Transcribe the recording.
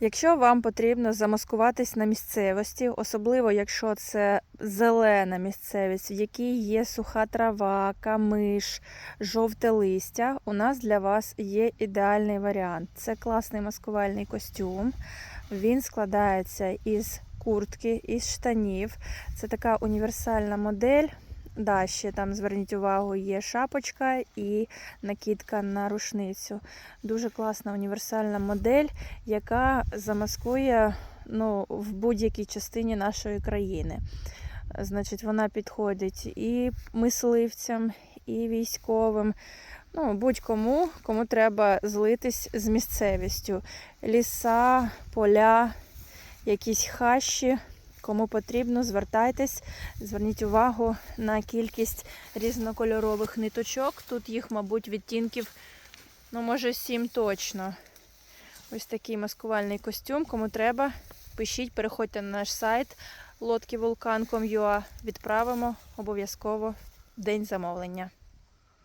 Якщо вам потрібно замаскуватись на місцевості, особливо якщо це зелена місцевість, в якій є суха трава, камиш, жовте листя, у нас для вас є ідеальний варіант. Це класний маскувальний костюм. Він складається із куртки, із штанів. Це така універсальна модель. Да, ще там зверніть увагу, є шапочка і накидка на рушницю. Дуже класна універсальна модель, яка замаскує ну, в будь-якій частині нашої країни. Значить, вона підходить і мисливцям, і військовим. Ну, будь-кому, кому треба злитись з місцевістю. Ліса, поля, якісь хащі. Кому потрібно, звертайтесь, зверніть увагу на кількість різнокольорових ниточок. Тут їх, мабуть, відтінків, ну, може, сім точно. Ось такий маскувальний костюм. Кому треба, пишіть, переходьте на наш сайт lotkivulkan.com.ua. Відправимо обов'язково день замовлення.